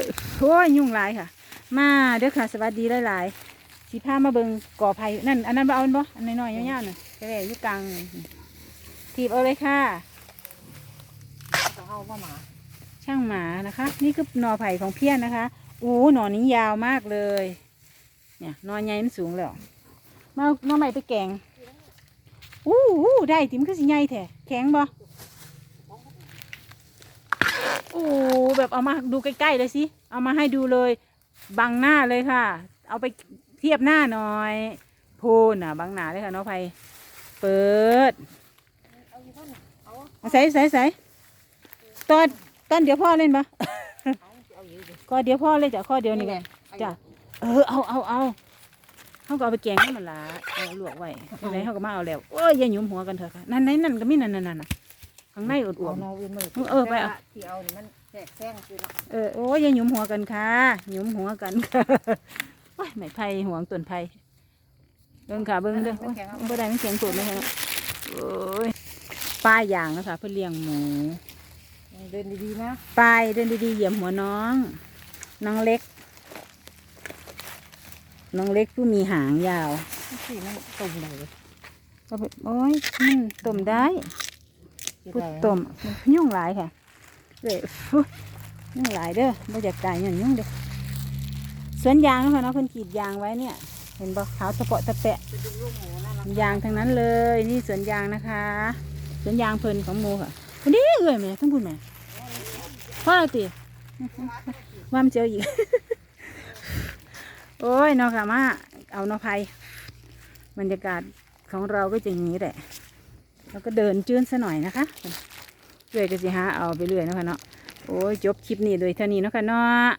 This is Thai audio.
ยโอ้ยยุ่งหลายค่ะ มาเด้อค่ะ สวัสดีหลายๆสีผ้ามาเบิงก่อไผ่นั่น อันนั้นบ่เอาอันบ่อันน้อยๆยาวๆน่ะแก่ๆอยู่กลางนี่ถีบเอาเลยค่ะจะเอาว่าหมา ช่างหมานะคะ นี่คือหนอไผ่ของเพี้ยนนะคะอู้หนอนี้ยาวมากเลย เนี่ยหนอใหญ่มันสูงแล้วมาเอาหนอใหม่ไปแกงอู้หูได้ติมนคือสิใหญ่แท้แข็งบ่โอ้ แบบเอามาดูใกล้ๆเลยสิ เอามาให้ดูเลยบังหน้าเลยค่ะ เอาไปเทียบหน้าหน่อยพูนอะบังหน้าเลยค่ะหนอไผ่เปิดเอาอยู่บ้านเอาเอาใส่ใส่ใส่ตอนตอนเดี๋ยวพ่อเล่นปะเอาเอาอยู่ดิก็เดี๋ยวพ่อเล่นจ้ะข้อเดียวนี่ไงจ้ะเออเอาเอาเอาเขาก็เอาไปแกงให้มันละเอาลวกไว้อะไรเขาก็มาเอาแล้วโอ้ยอย่าหยุมหัวกันเถอะค่ะนั่นนั่นนั่นก็มีนั่นนั่นนั่นน่ะข้างในอวเอาบนออื่นมาเออไปเอาที่เอานี่มัน แทรกแซงคือเนาะๆเออโอ้ยอย่าหยุมหัวกันค่ะหยุมหัวกันค่ะโอ้ยไม่ไผ่ห่วงต้นไผ่เบิ่งค่ะเบิ่งเด้อโอ้ยบ่ได้มันแข็งสุดเลยค่ะโอ้ยป้ายยางนะคะเพื่อเลี้ยงหมูเดินดีๆนะไปเดินดีๆเหยียบหัวน้อง น้องเล็ก น้องเล็กผู้มีหางยาวสีมันตุ่มเลยก็ไปโอ้ยมันต้มได้พุดต้มยุ่งหลายค่ะ เลยอุ๊ยยุ่งหลายเด้อบ่อยากตายยุ่งยุ่งเด้อสวนยางนะคะเนาะเพิ่นกรีดยางไว้เนี่ย เห็นบ่ขาวตะเปาะตะแปะยางทั้งนั้นเลย นี่สวนยางนะคะสวนยางเพิ่นของหมูค่ะวันนี้เอ้ยแม่ทั้งพูดแม่พ่อตีว่ามันเจออีกโอ้ยนอค่ะมาเอานอภัยบรรยากาศของเราก็จะอย่างนี้แหละ เราก็เดินจื้นซะหน่อยนะคะ เรื่อยก็สิหาเอาไปเรื่อยนะคะเนาะโอ้ยจบคลิปนี้โดยเท่านี้นะค่ะเนาะ